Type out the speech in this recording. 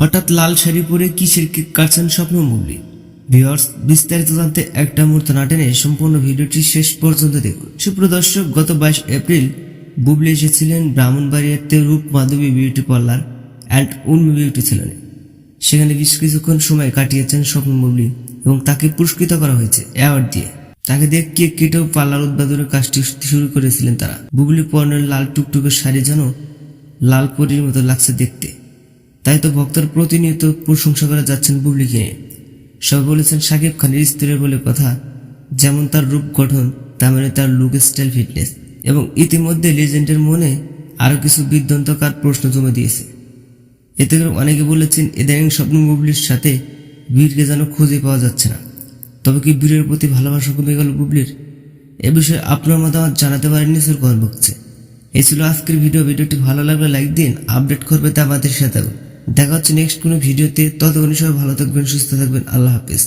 হঠাৎ লাল শাড়ি পরে কিসের কেক কাটছেন স্বপ্ন মুগলি ভিওর্স বিস্তারিত জানতে একটা মুহূর্ত না টেনে সম্পূর্ণ ভিডিওটি শেষ পর্যন্ত দেখুন। সুপ্রদর্শক গত বাইশ এপ্রিল বুবলি এসেছিলেন ব্রাহ্মণবাড়িয়াতে Roop Madhabi beauty parlour and Urmi beauty সেলুনে। সেখানে বেশ কিছুক্ষণ সময় কাটিয়েছেন স্বপ্ন এবং তাকে পুরস্কৃত করা হয়েছে অ্যাওয়ার্ড দিয়ে। তাকে দিয়ে কেক কেটেও পার্লার উদ্বোধনের কাজটি শুরু করেছিলেন তারা। বুবলি পর্ণের লাল টুকটুকের শাড়ি যেন লাল পরীর মতো লাগছে দেখতে। তাই তো ভক্তরা প্রতিনিয়ত প্রশংসা করে যাচ্ছেন বুবলিকে। সবাই বলেছেন সাকিব খানের স্ত্রীর বলে কথা, যেমন তার রূপ গঠন, তেমনি তার লুক স্টাইল ফিটনেস এবং ইতিমধ্যে লেজেন্ডের মনে আরও কিছু বিদ্যন্তকার প্রশ্ন জমে দিয়েছে। এতে করে অনেকে বলেছেন ইদানিং স্বপ্ন বুবলির সাথে বীরকে যেন খুঁজে পাওয়া যাচ্ছে না। তবে কি বীরের প্রতি ভালোবাসা কমে গেল বুবলির? এ বিষয়ে আপনার মতামত জানাতে পারেন নিচের কমেন্ট এই ছিল আজকের ভিডিও। ভিডিওটি ভালো লাগলে লাইক দিন, আপডেট করবে তা আমাদের সাথে। দেখা হচ্ছে নেক্সট কোনো ভিডিওতে ততক্ষণ সবাই ভালো থাকবেন সুস্থ থাকবেন। আল্লাহ হাফিজ।